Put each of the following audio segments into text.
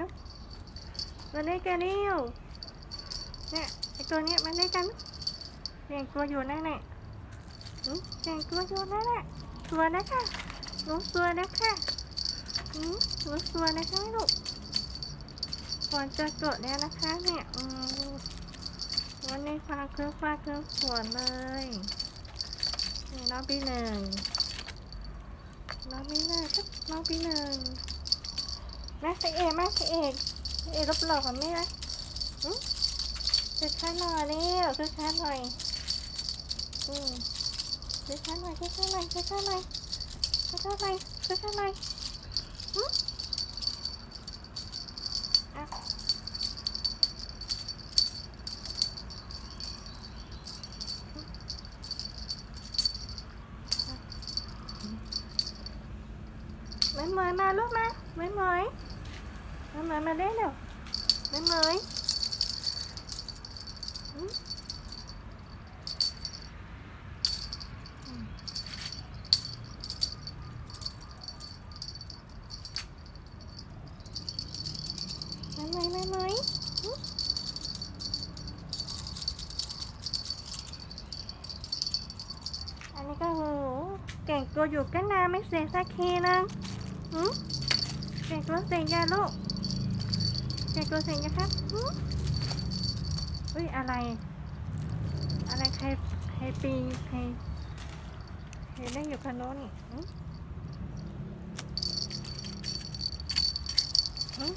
นุ๊กมาเล่นกันเร็วเนี่ยไอตัวเนี้ยมันเล่นกันแต่งตัวอยู่นั่นแหละแต่งตัวอยู่นั่นแหละตัวนะค่ะหนูตัวนะค่ะหึหนูตัวนะคะลูกก่อนจะกดแล้วนะคะเนี่ยอืมวันนี้ฟ้าเครื่องฟ้าเครื่องสวนเลยนี่น้องปีหนึ่งน้องปีหนึ่งครับน้องปีหนึ่ง มาเสเอกมาเสเอกเสเอกรบหลอกกับแม่นะอืมช่วยช้าหน่อยเร็วช่วยช้าหน่อยอืมช่วยช้าหน่อยช่วยช้าหน่อยช่วยช้าหน่อยช่วยช้าหน่อยช่วยช้าหน่อยอืมอะเหมยเหมยมาลูกมาเหมยเหมยเห มยเหมยมาเล่นเร็วเหมยเหมมอืมเหมมยเหมอันนี้ก็โหเก่งตัวอยู่กันนานไม่เสียสักทีนึงหืมเด็กรถเสียงยาลูก เด็กรถเสียงยาครับหืมอุ้ยอะไร อะไรใครใครปีใครใครเล่นอยู่คันโน้นนี่เฮ้ย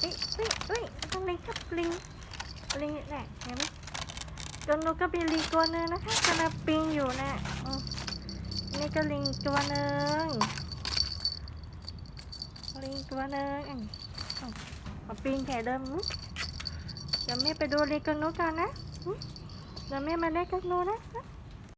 เอ้ยเอ้ยตรงนี้ครับลิงลิงเนี่ยเห็นไหมจนนูก็เป็นลิงตัวนึงนะคะกำลังปีนอยู่นะนี่ก็ลิงตัวนึงลิงตัวนึงอะ ปีนแข่เดิมเดี๋ยวแม่ไปดูเล็กกันนู้นกันนะเดี๋ยวแม่มาเล็กกันนู้นนะ